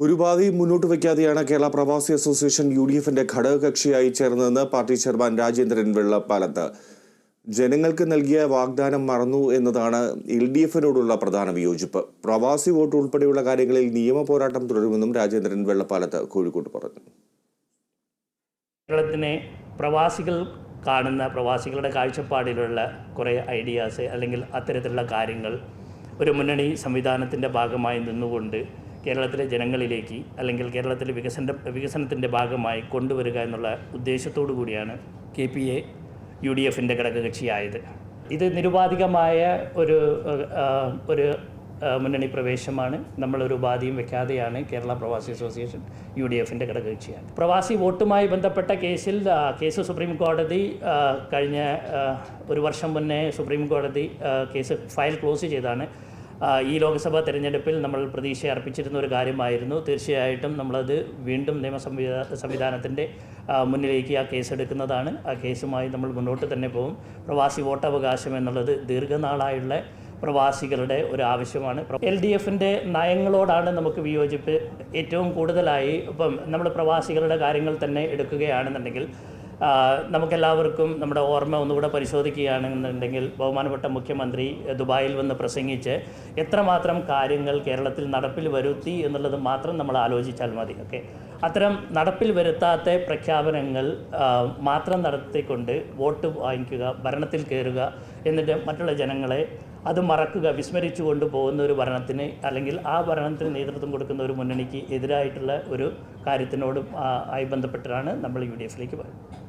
ഒരു പാതയും മുന്നോട്ട് വയ്ക്കാതെയാണ് കേരള പ്രവാസി അസോസിയേഷൻ യു ഡി എഫിന്റെ ഘടകകക്ഷിയായി ചേർന്നതെന്ന് പാർട്ടി ചെയർമാൻ രാജേന്ദ്രൻ വെള്ളപ്പാലത്ത്. ജനങ്ങൾക്ക് നൽകിയ വാഗ്ദാനം മറന്നു എന്നതാണ് എൽ ഡി എഫിനോടുള്ള പ്രധാന വിയോജിപ്പ്. പ്രവാസി വോട്ട് ഉൾപ്പെടെയുള്ള കാര്യങ്ങളിൽ നിയമ പോരാട്ടം തുടരുമെന്നും രാജേന്ദ്രൻ വെള്ളപ്പാലത്ത് കോഴിക്കോട്ട് പറഞ്ഞു. കേരളത്തിനെ പ്രവാസികൾ കാണുന്ന പ്രവാസികളുടെ കാഴ്ചപ്പാടിലുള്ള കുറേ ഐഡിയാസ് അല്ലെങ്കിൽ അത്തരത്തിലുള്ള കാര്യങ്ങൾ ഒരു മുന്നണി സംവിധാനത്തിന്റെ ഭാഗമായി നിന്നുകൊണ്ട് കേരളത്തിലെ ജനങ്ങളിലേക്ക് അല്ലെങ്കിൽ കേരളത്തിലെ വികസന വികസനത്തിന്റെ ഭാഗമായി കൊണ്ടുവരിക എന്നുള്ള ഉദ്ദേശത്തോടു കൂടിയാണ് K P A U D എഫിന്റെ ഘടകകക്ഷിയായത്. ഇത് നിരുപാധികമായ ഒരു ഒരു മുന്നണി പ്രവേശമാണ്. നമ്മളൊരു ഉപാധിയും വെക്കാതെയാണ് കേരള പ്രവാസി അസോസിയേഷൻ യു ഡി എഫിന്റെ ഘടകകക്ഷിയാണ് പ്രവാസി വോട്ടുമായി ബന്ധപ്പെട്ട കേസിൽ കേസ് സുപ്രീം കോടതി കഴിഞ്ഞ ഒരു വർഷം മുന്നേ സുപ്രീം കോടതി കേസ് ഫയൽ ക്ലോസ് ചെയ്താണ്. ഈ ലോക്സഭാ തെരഞ്ഞെടുപ്പിൽ നമ്മൾ പ്രതീക്ഷ അർപ്പിച്ചിരുന്ന ഒരു കാര്യമായിരുന്നു. തീർച്ചയായിട്ടും നമ്മളത് വീണ്ടും നിയമ സംവിധാ സംവിധാനത്തിന്റെ മുന്നിലേക്ക് ആ കേസ് എടുക്കുന്നതാണ് ആ കേസുമായി നമ്മൾ മുന്നോട്ട് തന്നെ പോകും. പ്രവാസി വോട്ടവകാശം എന്നുള്ളത് ദീർഘനാളായുള്ള പ്രവാസികളുടെ ഒരു ആവശ്യമാണ്. എൽ ഡി എഫിന്റെ നയങ്ങളോടാണ് നമുക്ക് വിയോജിപ്പ് ഏറ്റവും കൂടുതലായി ഇപ്പം നമ്മൾ പ്രവാസികളുടെ കാര്യങ്ങൾ തന്നെ എടുക്കുകയാണെന്നുണ്ടെങ്കിൽ നമുക്കെല്ലാവർക്കും നമ്മുടെ ഓർമ്മ ഒന്നുകൂടെ പരിശോധിക്കുകയാണെന്നുണ്ടെങ്കിൽ ബഹുമാനപ്പെട്ട മുഖ്യമന്ത്രി ദുബായിൽ വന്ന് പ്രസംഗിച്ച് എത്രമാത്രം കാര്യങ്ങൾ കേരളത്തിൽ നടപ്പിൽ വരുത്തി എന്നുള്ളത് മാത്രം നമ്മൾ ആലോചിച്ചാൽ മതി ഓക്കെ അത്തരം നടപ്പിൽ വരുത്താത്ത പ്രഖ്യാപനങ്ങൾ മാത്രം നടത്തിക്കൊണ്ട് വോട്ട് വാങ്ങിക്കുക ഭരണത്തിൽ കയറുക എന്നിട്ട് മറ്റുള്ള ജനങ്ങളെ അത് മറക്കുക വിസ്മരിച്ചു കൊണ്ട് പോകുന്ന ഒരു ഭരണത്തിന് അല്ലെങ്കിൽ ആ ഭരണത്തിന് നേതൃത്വം കൊടുക്കുന്ന ഒരു മുന്നണിക്ക് എതിരായിട്ടുള്ള ഒരു കാര്യത്തിനോടും ആയി ബന്ധപ്പെട്ടിട്ടാണ് നമ്മൾ യു ഡി എഫിലേക്ക് പറയുന്നത്